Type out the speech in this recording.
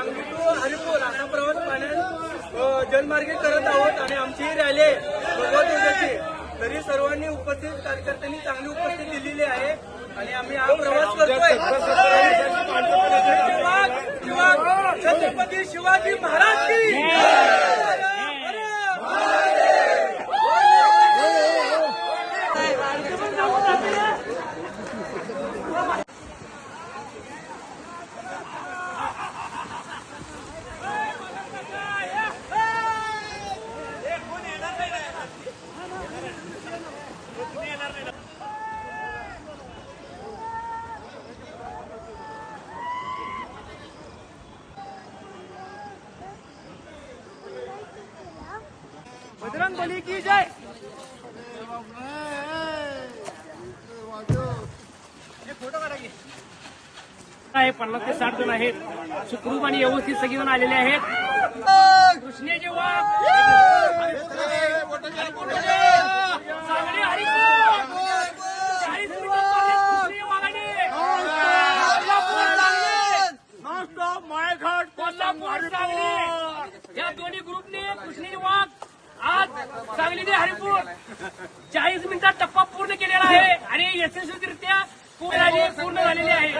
Sangli to Haripur असा प्रवास पाण्यात जलमार्गे करत आहोत आणि आमची ही रॅली आहे. तरी सर्वांनी उपस्थित कार्यकर्त्यांनी चांगली उपस्थिती दिलेली आहे. आणि आम्ही हा प्रवास करतोय. छत्रपती शिवाजी महाराज! बजरंग बली की जय। आहे पन्नास ते साठ जण आहेत. सुखरूप आणि व्यवस्थित सगळेजण आलेले आहेत. कृष्णेचे वाघ सांगली हरिपूर चाळीस मिनिटं चालले कृष्णे वाघाने. कोल्हापूर सांगली या दोन्ही ग्रुपने कृष्णेचे वाघ आज सांगली ते हरिपूर. चाळीस मिनिटात टप्पा पूर्ण केलेला आहे आणि यशस्वीरित्या पूर्ण पूर्ण झालेली आहे.